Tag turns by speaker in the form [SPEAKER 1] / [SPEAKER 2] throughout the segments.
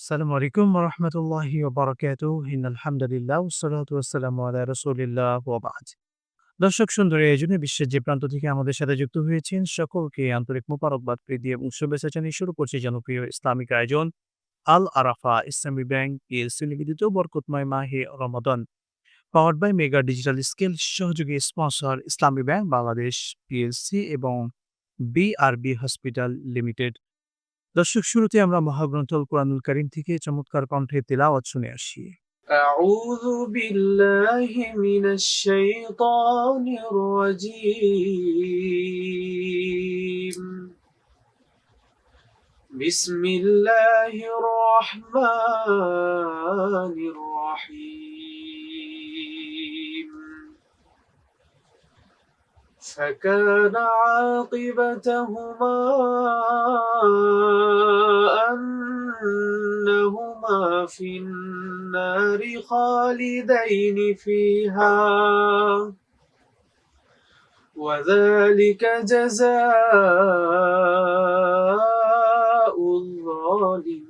[SPEAKER 1] আসসালামু আলাইকুম রহমতুল্লাহি দর্শক বিশ্বের যে প্রান্ত থেকে আমাদের সাথে যুক্ত হয়েছেন সকলকে আন্তরিক মোবারকবাদ, প্রীতি এবং শুভেচ্ছা জানিয়ে শুরু জনপ্রিয় ইসলামিক আয়োজন আল আরাফা ইসলামী ব্যাংক পিএলসি নিবেদিত বরকতময় মাহে রমাদান। Powered by mega digital skill সহযোগী sponsor Islami Bank, Bangladesh PLC এবং বিআরবি হসপিটাল লিমিটেড। দর্শক শুরুতে আমরা মহাগ্রন্থ আল কোরআনুল করিম থেকে চমৎকার কণ্ঠে তেলাওয়াত শুনে আসি
[SPEAKER 2] أعوذ بالله من الشيطان الرجيم بسم الله الرحمن الرحيم فكان عاقبتهما أنهما في النار خالدين فيها. وذلك جزاء الظالمين.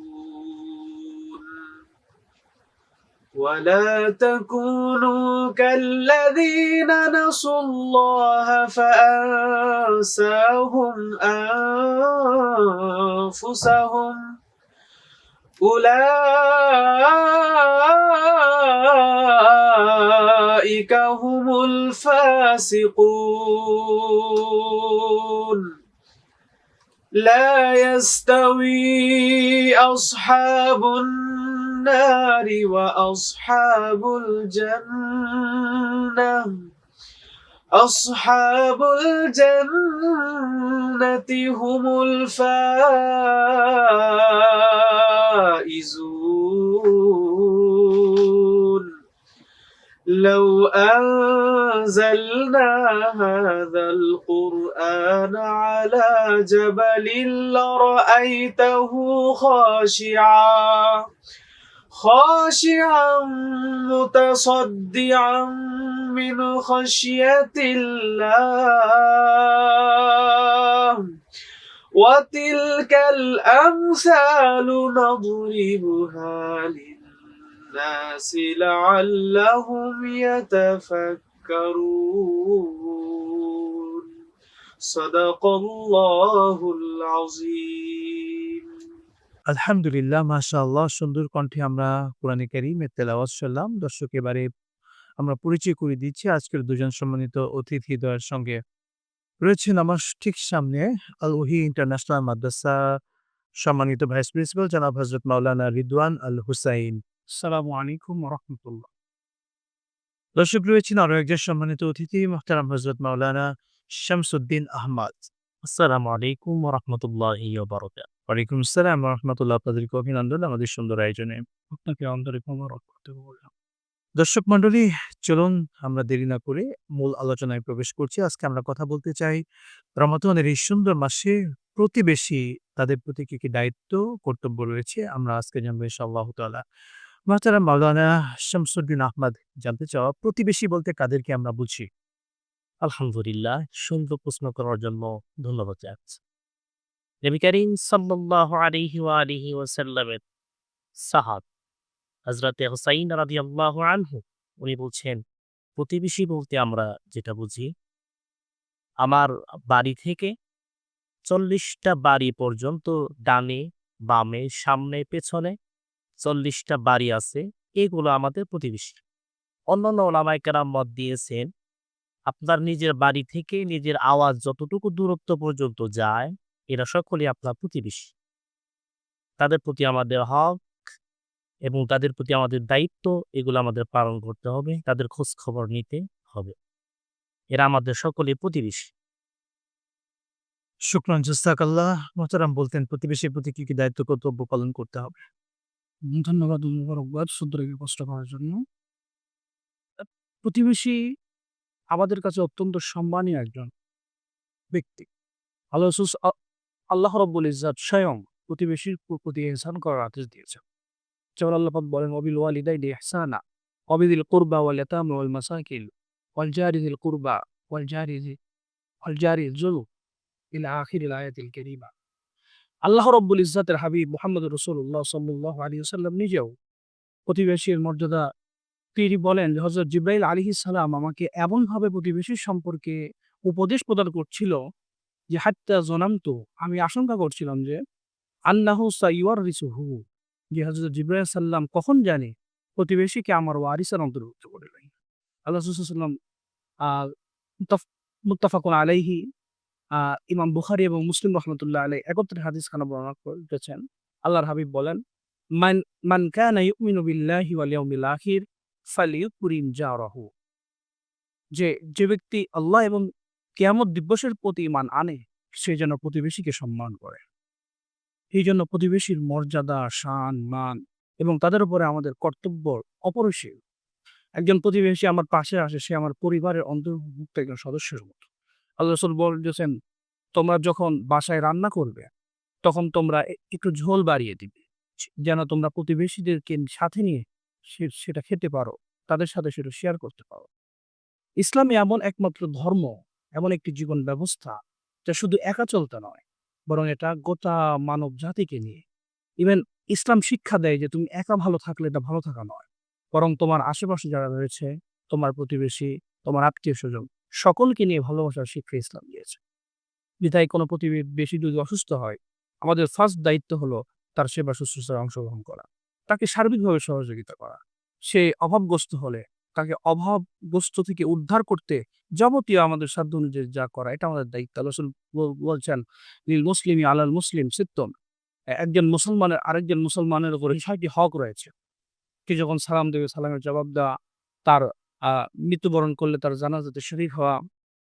[SPEAKER 2] ولا تكونوا كالذين نسوا الله فأنساهم أنفسهم. أولئك هم الفاسقون. لا يستوي أصحاب النار وأصحاب الجنة. أصحاب الجنة هم الفائزون. لو أنزلنا هذا القرآن على جبل لرأيته خاشعا. خاشعا متصدعا من خشية الله. وتلك الأمثال نضربها للناس لعلهم يتفكرون. صدق الله العظيم.
[SPEAKER 1] আলহামদুলিল্লাহ মাশাআল্লাহ সুন্দর কণ্ঠে আমরা কোরআনে কারিমের তেলাওয়াত শুনলাম। দর্শক এবারে আমরা পরিচয় করে দিচ্ছি আজকের দুজন সম্মানিত অতিথিদ্বয়ের সঙ্গে। রয়েছেন আমার ঠিক সামনে আল ওহি ইন্টারন্যাশনাল মাদ্রাসা সম্মানিত ভাইস প্রিন্সিপাল জনাব হজরত মাওলানা রিদওয়ান আল হুসাইন আসসালামু আলাইকুম রহমতুল্লাহ। দর্শক রয়েছেন আরও একজন সম্মানিত অতিথি মোহতারাম হজরত মাওলানা শামসুদ্দিন আহমদ। আসসালামু আলাইকুম রহমতুল্লাহ ওয়ালাইকুম আসসালাম রহমতুল্লাহ। আপনাদেরকে অভিনন্দন আমাদের সুন্দর আয়োজনে। আপনাকে আন্তরিক মোবারক করতে বললাম। দর্শক মন্ডলী চলুন আমরা দেরি না করে মূল আলোচনায় প্রবেশ করছি। আজকে আমরা কথা বলতে চাই, রমাদানের এই সুন্দর মাসে প্রতিবেশী তাদের প্রতি কি কি দায়িত্ব, কর্তব্য রয়েছে? আমরা আজকে জানব ইনশাআল্লাহ তাআলা। মাতারা মাওলানা শামসুদ্দিন আহমদ জানতে চাওয়া, প্রতিবেশী বলতে কাদেরকে আমরা বুঝি?
[SPEAKER 3] আলহামদুলিল্লাহ, সুন্দর প্রশ্ন করার জন্য ধন্যবাদ জানাচ্ছি। নবী করিম সাল্লাল্লাহু আলাইহি ওয়া আলিহি ওয়াসাল্লামের সাহাব হযরতে হুসাইন রাদিয়াল্লাহু আনহু, উনি বলছেন, প্রতিবেশী বলতে আমরা যেটা বুঝি, আমার বাড়ি থেকে চল্লিশটা বাড়ি পর্যন্ত ডানে, বামে, সামনে, পেছনে চল্লিশটা বাড়ি আছে, এগুলো আমাদের প্রতিবেশী। অন্যান্য ওলামায়ে কেরাম মত দিয়েছেন, আপনার নিজের বাড়ি থেকে নিজের আওয়াজ যতটুকু দূরত্ব পর্যন্ত যায় এরা সকলেই আপনার প্রতিবেশী তাদের প্রতি আমাদের হক এবং তাদের প্রতি আমাদের দায়িত্ব এগুলো আমাদের পালন করতে হবে তাদের খোঁজ খবর নিতে হবে এরা আমাদের সকলেই প্রতিবেশী
[SPEAKER 1] শুক্রান জাসাকাল্লাহ মোহতারাম বলতেন প্রতিবেশীর প্রতি কি কি দায়িত্ব কর্তব্য পালন করতে হবে
[SPEAKER 4] ধন্যবাদ মুবারকবাদ সুন্দরকে কষ্ট করার জন্য। প্রতিবেশী আমাদের কাছে অত্যন্ত সম্মানীয় একজন ব্যক্তি। আল্লাহ আল্লাহ রাব্বুল ইজ্জাত স্বয়ং প্রতিবেশীর প্রতি ইহসান করার আদেশ দিয়েছেন। যেমন আল্লাহ পাক বলেন, ওয়াবিল ওয়ালিদাইনি ইহসানা ওয়াবিযিল কুরবা ওয়াল ইয়াতামা ওয়াল মাসাকিন, ওয়াল জারি যিল কুরবা ওয়াল জারি জি ওয়াল জারি যুনুব ইলা আখিরিল আয়াতিল কারীমা। আল্লাহ রাব্বুল ইজ্জাতের হাবিব মুহাম্মদুর রাসূলুল্লাহ সাল্লাল্লাহু আলাইহি ওয়াসাল্লাম নিজেও প্রতিবেশীর মর্যাদা তিনি বলেন যে, হযরত জিবরাইল আলাইহিস সালাম আমাকে এমনভাবে প্রতিবেশীর সম্পর্কে উপদেশ প্রদান করছিল যে হাত্তা যনানতু আমি আশঙ্কা করছিলাম যে আন্নাহু সাইওয়ারিসুহু যে হযরত জিবরাইল সাল্লাম কখন জানি প্রতিবেশীকে আমার ওয়ারিসের অন্তর্ভুক্ত করলেন। আল্লাহ সাল্লাল্লাহু মুত্তাফাকুন আলাইহি ইমাম বুখারী এবং মুসলিম রহমাতুল্লাহ আলাইহি একত্রে হাদিস খানা বর্ণনা করেছেন। আল্লাহর হাবিব বলেন, মান মান কানা ইউমিনু বিল্লাহি ওয়াল ইয়াউমিল আখির ফালিয়ুকরিম জারাহু। যে যে ব্যক্তি আল্লাহ এবং কিয়ামত দিবসের প্রতি ঈমান আনে সে যেন প্রতিবেশীকে সম্মান করে। এই জন্য প্রতিবেশীর মর্যাদা, শান, মান এবং তাদের উপরে আমাদের কর্তব্য অপরিসীম। একজন প্রতিবেশী আমার পাশে আসে সে আমার পরিবারের অন্তর্ভুক্ত একজন সদস্যের মতো। আল্লাহ রাসূল বলেছেন তোমরা যখন বাসায় রান্না করবে তখন তোমরা একটু ঝোল বাড়িয়ে দিবে। যেন তোমরা প্রতিবেশীদেরকে সাথে নিয়ে সেটা খেতে পারো। তাদের সাথে সেটা শেয়ার করতে পারো। ইসলামই এমন একমাত্র ধর্ম, এমন একটি জীবন ব্যবস্থা যা শুধু একা চলতে নয় বরং এটা গোটা মানব জাতিকে নিয়ে। ইভেন ইসলাম শিক্ষা দেয় যে তুমি একা ভালো থাকলে এটা ভালো থাকা নয়। বরং তোমার আশেপাশে যারা রয়েছে, তোমার প্রতিবেশী, তোমার আত্মীয়স্বজন সকলকে নিয়ে ভালোবাসার শিক্ষা ইসলাম দিয়েছে। বিধায় কোনো প্রতিবেশী যদি অসুস্থ হয় আমাদের ফার্স্ট দায়িত্ব হলো তার সেবা শুশ্রূষায় অংশগ্রহণ করা। তাকে সার্বিকভাবে সহযোগিতা করা। সে অভাবগ্রস্ত হলে অভাবগ্রস্ত থেকে উদ্ধার করতে যাবতীয় আমাদের সাধ্য অনুযায়ী যা করা এটা আমাদের দায়িত্ব। রাসূল বল বলছেন লিল মুসলিমি আলাল মুসলিম সিত্তুন। এ একজন মুসলমানের আরেকজন মুসলমানের উপরে ৬ টি হক রয়েছে। কে যখন সালাম দেবে সালামের জবাব দেওয়া, তার মৃত্যুবরণ করলে তার জানাজাতে শরীর হওয়া,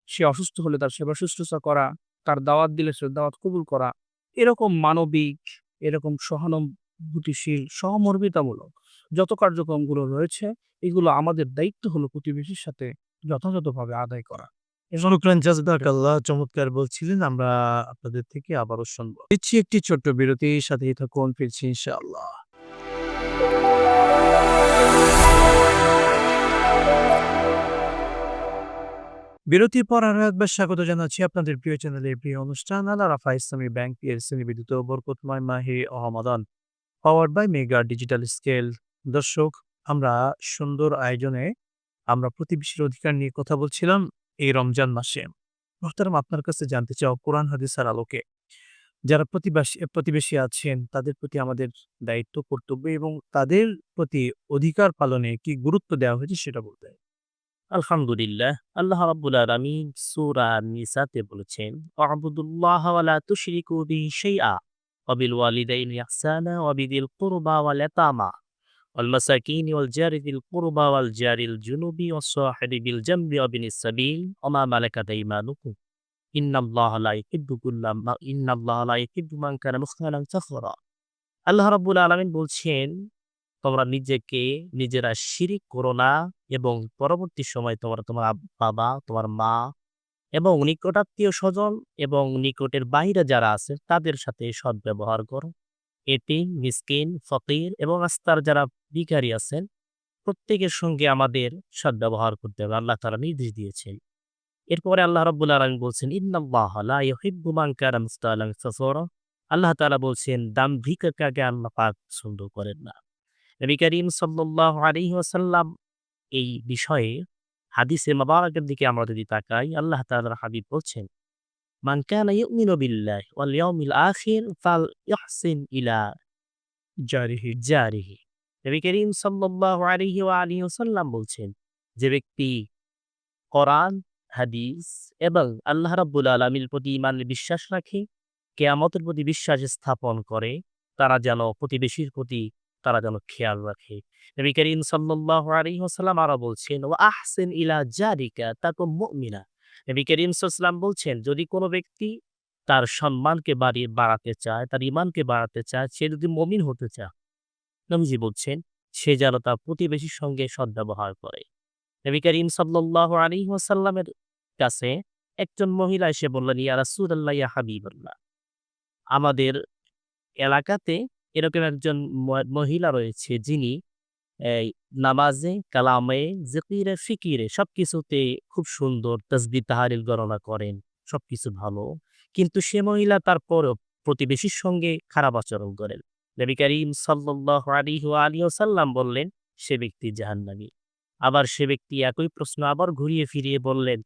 [SPEAKER 4] সে অসুস্থ হলে তার সেবা শুশ্রূষা করা, তার দাওয়াত দিলে সে দাওয়াত কবুল করা। এরকম মানবিক, এরকম সহানুভূতিশীল, সহমর্মিতামূলক যত কার্যক্রমগুলো রয়েছে এগুলো আমাদের দায়িত্ব হলো প্রতিবেশীর সাথে যথাযথভাবে আদায় করা।
[SPEAKER 1] শুকরান জাযাকাল্লাহ চমৎকার বলছিলেন। আমরা আপনাদের থেকে আবারও শুনব। দিচ্ছি একটি ছোট্ট বিরতি সাথেই থাকুন ফিরছি ইনশাআল্লাহ। বিরতির পর আরও একবার স্বাগত জানাচ্ছি আপনাদের প্রিয় চ্যানেলের প্রিয় অনুষ্ঠান আল আরাফা ইসলামী ব্যাংক পিএলসি নিবেদিত বরকতময় মাহি রমাদান powered by mega digital scale. দর্শক, আমরা সুন্দর আয়োজনে আমরা প্রতিবেশীর অধিকার নিয়ে কথা বলছিলাম এই রমজান মাসে। মোহতারাম, আপনার কাছে জানতে চাও কোরআন হাদিসের আলোকে। যারা প্রতিবাসী, প্রতিবেশী আছেন, তাদের প্রতি আমাদের দায়িত্ব, কর্তব্য এবং তাদের প্রতি অধিকার পালনে কি গুরুত্ব দেওয়া হয়েছে সেটা বলতে।
[SPEAKER 3] আলহামদুলিল্লাহ, আল্লাহ রাব্বুল আলামিন সূরা নিসাতে বলেছেন ওয়াবুদুল্লাহ ওয়া লা তুশরিকু বিহি শাইআ, ওয়া বিল ওয়ালিদাইনি ইহসানা ওয়া বিযিল কুরবা ওয়াল কুরবা ওয়াল জারিল জুনুবি ওয়াস সাহিবি বিল জামবি ওয়া বিনিস সাবিল ওয়া মা মালাকাত আইমানুকুম ইন্নাল্লাহা লা ইউহিব্বু কুল্লা মা ইন্নাল্লাহা লা ইউহিব্বু মান কানা মুখতালান ফাখরা আল্লাহ রাব্বুল আলামিন বলছেন, তোমরা নিজেকে নিজেরা শিরিক করো না এবং পরবর্তী সময় তোমরা তোমার বাবা, তোমার মা এবং নিকটাত্মীয় স্বজন এবং নিকটের বাইরে যারা আছে তাদের সাথে সদ্ব্যবহার করো। এটি মিসকিন, ফকির এবং আস্তার যারা ভিখারি আছেন, প্রত্যেকের সঙ্গে আমাদের সৎ ব্যবহার করতে হবে। আল্লাহ তারা নির্দেশ দিয়েছেন। এরপরে আল্লাহ রাব্বুল আলামিন বলছেন, ইন্নাল্লাহ লা ইউহিব্বু কানা মুখতালান ফাখরা আল্লাহ তাআলা বলছেন দাম্ভিকতাকে আল্লাহ পাক পছন্দ করেন না। নবী করিম সাল্লাল্লাহু আলাইহি ওয়াসাল্লাম এই বিষয়ে হাদিসে মোবারকের দিকে আমরা যদি তাকাই, আল্লাহ তাআলার হাবিব বলছেন নবী করিম সাল্লাল্লাহু আলাইহি ওয়া আলিহি ওয়াসাল্লাম বলছেন, যে ব্যক্তি কোরআন, হাদিস এবং আল্লাহ রাব্বুল আলামিনের প্রতি ঈমানের বিশ্বাস রাখে, কিয়ামতের প্রতি বিশ্বাস স্থাপন করে, তারা যেন প্রতিবেশীর প্রতি তারা যেন খেয়াল রাখে। নবী করিম সাল্লাল্লাহু আলাইহি ওয়াসাল্লাম আরও বলছেন, ওয়া আহসিন ইলা জারিকা, তাকুম মুমিনা। নবী করিম সাল্লাল্লাহু বলছেন, যদি কোনো ব্যক্তি তার সম্মানকে বাড়িয়ে বাড়াতে চায়, তার ঈমানকে বাড়াতে চায়, সে যদি মুমিন হতে চায়, নবীজি বলছেন, সে যেন তার প্রতিবেশীর সঙ্গে সদ্ব্যবহার করে। নবী করিম সাল্লাহ আলী ওয়াসাল্লামের কাছে একজন মহিলা এসে বললেন, ইয়া রাসূলুল্লাহ, ইয়া হাবিবাল্লাহ, আমাদের এলাকাতে এরকম একজন মহিলা রয়েছে যিনি নামাজে, কালামে, জিকিরে, ফিকিরে সবকিছুতে খুব সুন্দর তসবি তাহারিল গণনা করেন, সবকিছু ভালো। কিন্তু সে মহিলা তারপরও প্রতিবেশীর সঙ্গে খারাপ আচরণ করেন। নবী করিম সাল্লাহ সাল্লাম বললেন, সে ব্যক্তি জাহান্নামী। আবার সে ব্যক্তি একই প্রশ্ন আবার ঘুরিয়ে ফিরিয়ে বললেন,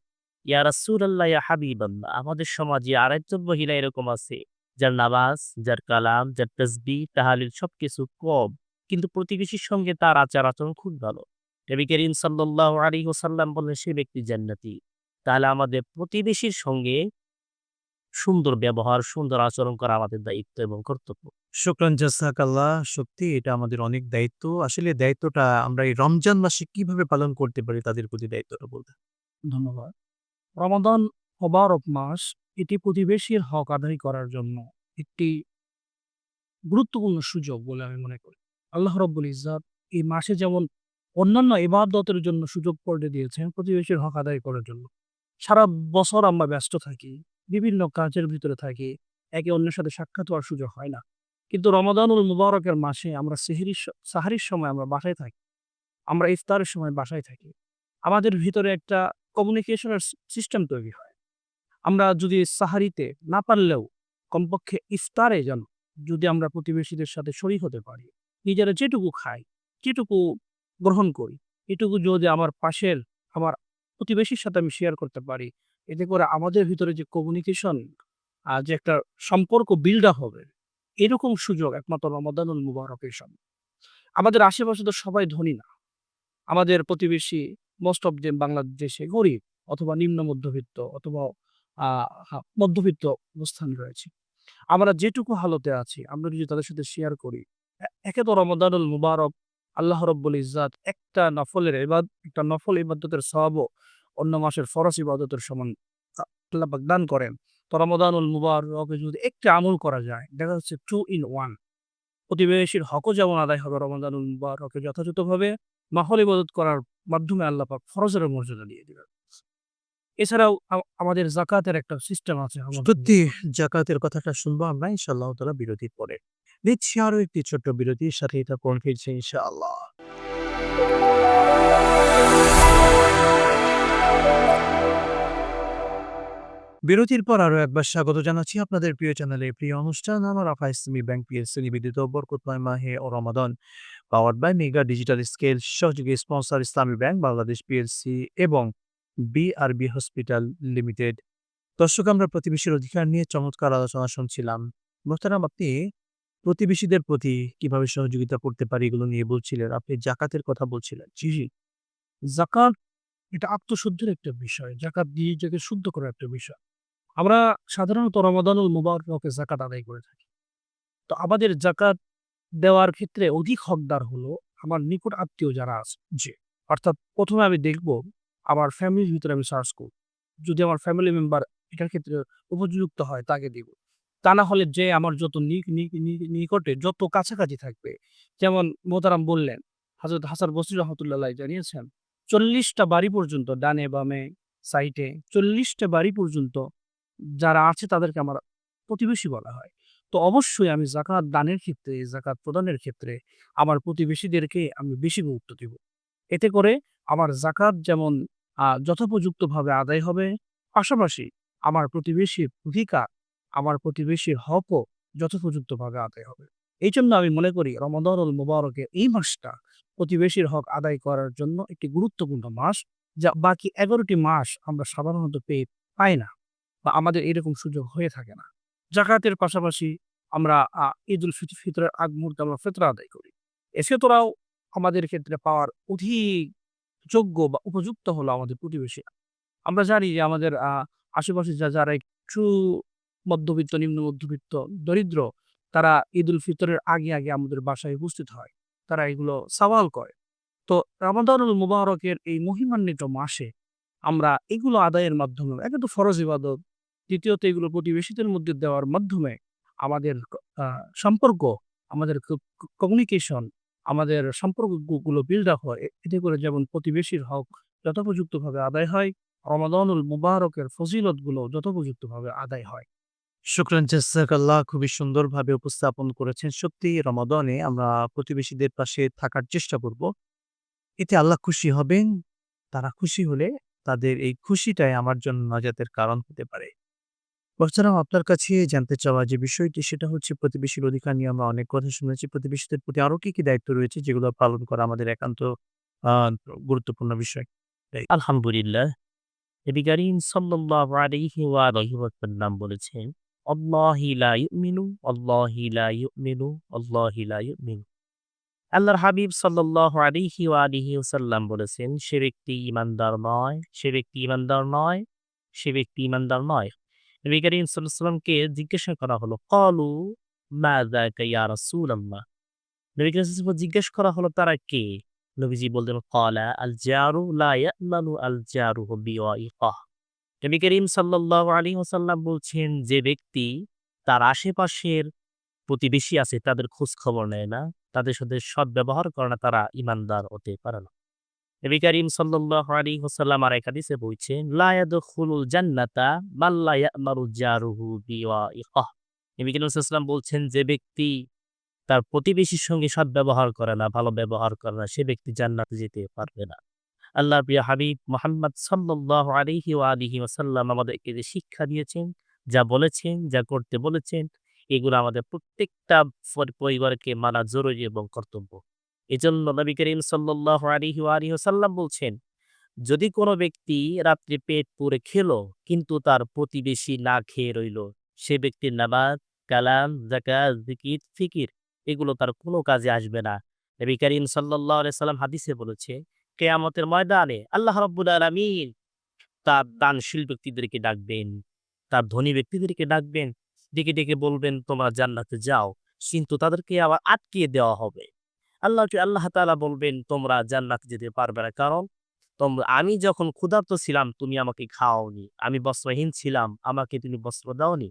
[SPEAKER 3] ইয়া রাসূলুল্লাহ, ইয়া হাবিবাল্লাহ, আমাদের সমাজে আরেকজন মহিলা এরকম আছে, যার নামাজ, যার কালাম, যার তসবি তাহালিল সবকিছু কম। কিন্তু প্রতিবেশীর সঙ্গে তার আচার আচরণ খুব ভালো। নবী করিম সাল্লাহ আলী ওসাল্লাম বললেন সে ব্যক্তি জান্নাতি। তাহলে আমাদের প্রতিবেশীর সঙ্গে সুন্দর ব্যবহার সুন্দর আচরণ করা আমাদের দায়িত্ব এবং কর্তব্য।
[SPEAKER 1] শুক্রান জাসাকাল্লাহ সত্যি এটা আমাদের অনেক দায়িত্ব। আসলে দায়িত্বটা আমরা এই রমজান মাসে কীভাবে পালন করতে পারি তাদের প্রতি দায়িত্বটা বলতে।
[SPEAKER 4] ধন্যবাদ। রমাদান মোবারক মাস এটি প্রতিবেশীর হক আদায় করার জন্য একটি গুরুত্বপূর্ণ সুযোগ বলে আমি মনে করি। আল্লাহ রব্বুল ইজাত এই মাসে যেমন অন্যান্য ইবাদতের জন্য সুযোগ করে দিয়েছেন প্রতিবেশীর হক আদায় করার জন্য। সারা বছর আমরা ব্যস্ত থাকি, বিভিন্ন কাজের ভিতরে থাকি, একে অন্যের সাথে সাক্ষাৎ হওয়ার সুযোগ হয় না। কিন্তু রমাদানুল মুবারকের মাসে আমরা সেহরির সাহারির সময় আমরা বাসায় থাকি। আমরা ইফতারের সময় বাসায় থাকি। আমাদের ভিতরে একটা কমিউনিকেশনের সিস্টেম তৈরি হয়। আমরা যদি সাহারিতে না পারলেও কমপক্ষে ইফতারে যেন যদি আমরা প্রতিবেশীদের সাথে শরীক হতে পারি নিজেরা যেটুকু খাই, যেটুকু গ্রহণ করি, এটুকু যদি আমার পাশের, আমার প্রতিবেশীর সাথে আমি শেয়ার করতে পারি, এতে করে আমাদের ভিতরে যে কমিউনিকেশন আর যে একটা সম্পর্ক বিল্ড আপ হবে, এরকম সুযোগ একমাত্র রমাদানুল মুবারকের সামনে আমাদের আশেপাশে তো সবাই ধনী না। আমাদের প্রতিবেশী মোস্ট অফ যে বাংলাদেশে গরিব অথবা নিম্ন মধ্যবিত্ত অথবা মধ্যবিত্ত অবস্থান রয়েছে। আমরা যেটুকু হালতে আছি, আমরা যদি তাদের সাথে শেয়ার করি একে তো রমাদানুল মুবারক আল্লাহ রব্বুল ইজাত একটা নফলের এবাদ একটা নফল ইবাদতের সবও অন্য মাসের ফরস ইবাদতের সমান আল্লাহ পাক দান করেন। তো রমাদানুল মুবারকে যদি একটা আমল করা যায় দেখা যাচ্ছে টু ইন ওয়ান প্রতিবেশীর হকও যেমন আদায় হবে রমাদানুল মুবারকে যথাযথভাবে মাহল ইবাদত করার মাধ্যমে আল্লাহ পাক ফরজের মর্যাদা দিয়ে দিবেন। এছাড়াও আমাদের জাকাতের একটা সিস্টেম আছে
[SPEAKER 1] সত্যি জাকাতের কথাটা শুনব আমরা ইনশাআল্লাহ তারা বিরতির পরে। দিচ্ছি আরও একটি ছোট্ট বিরতির সাথে এটা কোন ফিরছে ইনশাআল্লাহ। বিরতির পর আরও একবার স্বাগত জানাচ্ছি আপনাদের প্রিয় চ্যানেলে। প্রিয় অনুষ্ঠান, আমার আফা ইসলামী ব্যাংক পিএসসি নিবেদিত বরকতময় মাহে ও রমাদান। Powered by mega digital scale সহযোগী sponsor Islami Bank, Bangladesh PLC এবং বিআরবি হসপিটাল লিমিটেড দর্শক, আমরা প্রতিবেশীর অধিকার নিয়ে চমৎকার আলোচনা শুনছিলাম। মোহতারাম, আপনি প্রতিবেশীদের প্রতি কীভাবে সহযোগিতা করতে পারি এগুলো নিয়ে বলছিলেন। আপনি জাকাতের কথা বলছিলেন।
[SPEAKER 4] জি জি। জাকাত এটা আত্মশুদ্ধির একটা বিষয়। জাকাত দিয়ে নিজেকে শুদ্ধ করার একটা বিষয়। আমরা সাধারণত রমাদানুল মুবারকে জাকাত আদায় করে থাকি। তো আমাদের জাকাত দেওয়ার ক্ষেত্রে অধিক হকদার হলো আমার নিকট আত্মীয় যারা আছে। যে অর্থাৎ প্রথমে আমি দেখব আমার ফ্যামিলির ভিতরে আমি সার্চ করব। যদি আমার ফ্যামিলি মেম্বার এটার ক্ষেত্রে উপযুক্ত হয় তাকে দিব। তা না হলে যে আমার যত নিকটে যত কাছাকাছি থাকবে। যেমন মোহতারাম বললেন হাজরত হাসান বসির রহমতুল্লাহ জানিয়েছেন, চল্লিশটা বাড়ি পর্যন্ত ডানে বামে সাইটে চল্লিশটা বাড়ি পর্যন্ত যারা আছে তাদেরকে আমার প্রতিবেশী বলা হয়। তো অবশ্যই আমি জাকাত দানের ক্ষেত্রে জাকাত প্রদানের ক্ষেত্রে আমার প্রতিবেশীদেরকে আমি বেশি গুরুত্ব দিব। এতে করে আমার জাকাত যেমন যথোপযুক্তভাবে আদায় হবে, পাশাপাশি আমার প্রতিবেশীর অধিকার আমার প্রতিবেশীর হকও যথোপযুক্তভাবে আদায় হবে। এই জন্য আমি মনে করি রমাদানুল মুবারকের এই মাসটা প্রতিবেশীর হক আদায় করার জন্য একটি গুরুত্বপূর্ণ মাস, যা বাকি এগারোটি মাস আমরা সাধারণত পেয়ে পাই না বা আমাদের এরকম সুযোগ হয়ে থাকে না। জাকাতের পাশাপাশি আমরা ঈদ উল ফিতর ফিতরের আগ মুহূর্তে আমরা ফেতরা আদায় করি। এ ফেতরাও আমাদের ক্ষেত্রে পাওয়ার অধিক যোগ্য বা উপযুক্ত হলো আমাদের প্রতিবেশী আমরা জানি যে আমাদের আশেপাশে যা, যারা একটু মধ্যবিত্ত, নিম্ন মধ্যবিত্ত দরিদ্র, তারা ঈদ উল ফিতরের আগে আগে আমাদের বাসায় উপস্থিত হয়। তারা এগুলো সওয়াল করে। তো রমাদানুল মুবারকের এই মহিমান্বিত মাসে আমরা এগুলো আদায়ের মাধ্যমে একে তো ফরজ ইবাদত, দ্বিতীয়ত এগুলো প্রতিবেশীদের মধ্যে দেওয়ার মাধ্যমে আমাদের সম্পর্ক, আমাদের কমিউনিকেশন আমাদের সম্পর্কগুলো বিল্ড আপ হয়। এতে করে যেমন প্রতিবেশীর হক যথোপযুক্তভাবে আদায় হয়, রমাদানুল মুবারকের ফজিলতগুলো যথোপযুক্তভাবে আদায় হয়।
[SPEAKER 1] শুক্রান জাসাকাল্লাহ খুবই সুন্দরভাবে উপস্থাপন করেছেন। সত্যি রমাদনে আমরা প্রতিবেশীদের পাশে থাকার চেষ্টা করব। এতে আল্লাহ খুশি হবেন। তারা খুশি হলে তাদের এই খুশিটাই আমার জন্য নাজাতের কারণ হতে পারে। বছরাম আপনার কাছে জানতে চাওয়া যে বিষয়টি, সেটা হচ্ছে প্রতিবেশীর অধিকার নিয়ে আমরা অনেক কথা শুনেছি। প্রতিবেশীদের প্রতি আরও কি কি দায়িত্ব রয়েছে, যেগুলো পালন করা আমাদের একান্ত গুরুত্বপূর্ণ বিষয়?
[SPEAKER 3] আলহামদুলিল্লাহ। নবী করিম সাল্লাল্লাহু আলাইহি ওয়া আলিহি ওয়াসাল্লাম বলেছেন আল্লাহি লা ইউমিনু আল্লাহি লা ইউমিনু আল্লাহি লা ইউমিনু আল্লাহর হাবিব সাল্লাল্লাহু আলাইহি ওয়া আলিহি ওয়াসাল্লাম বলেছেন সে ব্যক্তি ইমানদার নয়? সে ব্যক্তি ইমানদার নয়? সে ব্যক্তি ইমানদার নয়? নবী করিম সাল্লাল্লাহু আলাইহি ওয়াসাল্লামকে জিজ্ঞাসা করা হলো, ক্বালু মা যাকা ইয়া রাসূলুল্লাহ? নবী করিম সাল্লাল্লাহু আলাইহি ওয়াসাল্লাম জিজ্ঞেস করা হলো, তারা কে? নবীজি বললেন কলা আল জারু লা ইয়ামানু আল জারু বিওয়াইকাহ নবী করিম সাল্লাল্লাহু আলাইহি ওয়াসাল্লাম বলছেন, যে ব্যক্তি তার আশেপাশের প্রতিবেশী আছে, তাদের খোঁজ খবর নেয় না, তাদের সাথে সৎ ব্যবহার করে না, তারা ইমানদার হতে পারে না। নবী করিম সাল্লাল্লাহু আলাইহি ওয়াসাল্লাম আর এক হাদিসে বলছেন, লা ইয়াদখুলুল জান্নাতা নবী করিম বলছেন, যে ব্যক্তি তার প্রতিবেশীর সঙ্গে সৎ ব্যবহার করে না, ভালো ব্যবহার করে না, সে ব্যক্তি জান্নাতে যেতে পারবে না। আল্লাহ প্রিয় হাবিব মোহাম্মদ সাল্লাহ আলিহি আলিহি ওসাল্লাম আমাদেরকে যে শিক্ষা দিয়েছেন, যা বলেছেন, যা করতে বলেছেন, এগুলো আমাদের প্রত্যেকটা পরিবারকে মানা জরুরি এবং কর্তব্য। এজন্য নবী করিম সাল্লাহ আলিহি আলিহি ওসাল্লাম বলছেন, যদি কোনো ব্যক্তি রাত্রে পেট পুরে খেলো, কিন্তু তার প্রতিবেশী না খেয়ে রইল, সে ব্যক্তির নামাজ, কালাম জাকাত জিকির, ফিকির, এগুলো তার কোনো কাজে আসবে না। নবী করিম সাল্লাহ সাল্লাম হাদিসে বলেছে কেয়ামতের ময়দানে আল্লাহ রব্বুল আলমিন তার দানশীল ব্যক্তিদেরকে ডাকবেন, তার ধনী ব্যক্তিদেরকে ডাকবেন, ডেকে ডেকে বলবেন, তোমরা জান্নাতে যাও। কিন্তু তাদেরকে আবার আটকিয়ে দেওয়া হবে। আল্লাহ আল্লাহ তাআলা বলবেন, তোমরা জান্নাতে যেতে পারবে না। কারণ তোমরা আমি যখন ক্ষুধার্ত ছিলাম, তুমি আমাকে খাওয়াওনি আমি বস্ত্রহীন ছিলাম, আমাকে তুমি বস্ত্র দাওনি।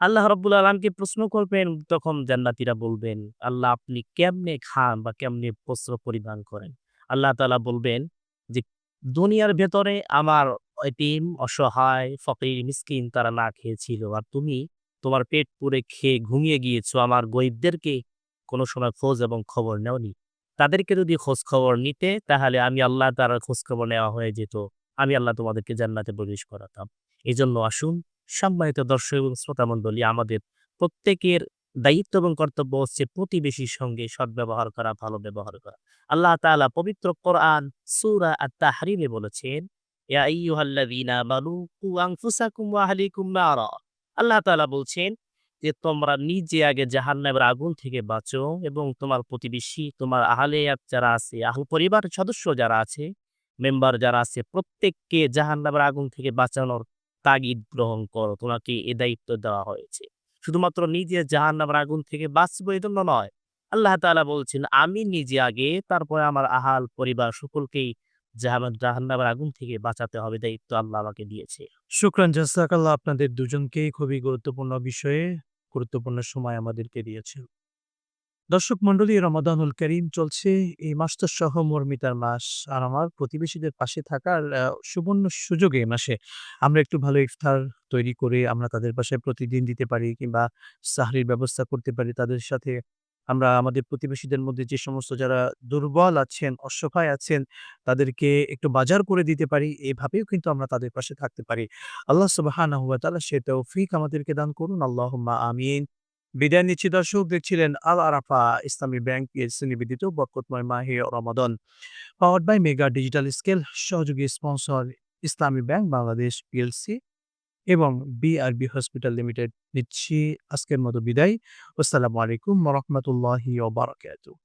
[SPEAKER 3] আল্লাহ রব্বুল আলমকে প্রশ্ন করবেন, তখন জান্নাতীরা বলবেন, আল্লাহ আপনি কেমনে খান বা কেমনে বস্ত্র পরিধান করেন? আল্লাহ তাআলা বলবেন যে, দুনিয়ার ভেতরে আমার এতিম, অসহায়, ফকির, মিসকিন তারা না খেয়েছিল। আর তুমি তোমার পেট পুরে খেয়ে ঘুমিয়ে গিয়েছো। আমার গরিবদেরকে কোনো সময় খোঁজ এবং খবর নেওনি। তাদেরকে যদি খোঁজ খবর নিতে, তাহলে আমি আল্লাহ তার খোঁজ খবর নেওয়া হয়ে যেত। আমি আল্লাহ তোমাদেরকে জান্নাতে প্রবেশ করাতাম। এই জন্য আসুন, সম্মানিত দর্শক এবং শ্রোতা মণ্ডলী আমাদের প্রত্যেকের দায়িত্ব এবং কর্তব্য হচ্ছে প্রতিবেশীর সঙ্গে সদ্ব্যবহার করা, ভালো ব্যবহার করা। আল্লাহ তাআলা পবিত্র কোরআন, সূরা বলেছেন ওয়া আহলিকুম নারা। আল্লাহ তাআলা বলছেন যে, তোমরা নিজে আগে জাহান্নামের আগুন থেকে বাঁচো এবং তোমার প্রতিবেশী, তোমার আহলে যারা আছে, আহল পরিবার সদস্য যারা আছে, মেম্বার যারা আছে, প্রত্যেককে জাহান্নামের আগুন থেকে বাঁচানোর তাগিদ গ্রহণ করো। তোমাকে এ দায়িত্ব দেওয়া হয়েছে। শুধুমাত্র নিজে জাহান্নামের আগুন থেকে বাঁচবো এই জন্য নয়। আল্লাহ তালা বলছেন, আমি নিজে আগে, তারপরে আমার আহাল পরিবার সকলকেই জাহান- জাহান্নামের আগুন থেকে বাঁচাতে হবে। দায়িত্ব আল্লাহ আমাকে দিয়েছে।
[SPEAKER 1] শুক্রান জাসাকাল্লাহ আপনাদের দুজনকেই খুবই গুরুত্বপূর্ণ বিষয়ে গুরুত্বপূর্ণ সময় আমাদেরকে দিয়েছে। দর্শক মন্ডলী, রমাদানুল করিম চলছে এই মাসটা সহ মর্মিতার মাস আর আমার প্রতিবেশীদের পাশে থাকার সুবর্ণ সুযোগে মাসে। আমরা একটু ভালো ইফতার তৈরি করে আমরা তাদের পাশে প্রতিদিন দিতে পারি কিংবা সাহরির ব্যবস্থা করতে পারি। তাদের সাথে আমরা আমাদের প্রতিবেশীদের মধ্যে যে সমস্ত যারা দুর্বল আছেন, অসহায় আছেন, তাদেরকে একটু বাজার করে দিতে পারি। এভাবেও কিন্তু আমরা তাদের পাশে থাকতে পারি। আল্লাহ তাআলা সে তৌফিক আমাদেরকে দান করুন। আল্লাহুম্মা আমিন। বিদায় নিচ্ছি দর্শক দেখছিলেন আল আরাফা ইসলামী ব্যাংক এর শ্রেণীবিদিত বরকতময় মাহে Ramadan power by mega digital scale সহযোগী sponsor Islami Bank Bangladesh PLC এবং বিআরবি হসপিটাল লিমিটেড নিচ্ছি আজকের মতো বিদায় আসসালামু আলাইকুম রহমতুল্লাহি ওয়া বারাকাতুহু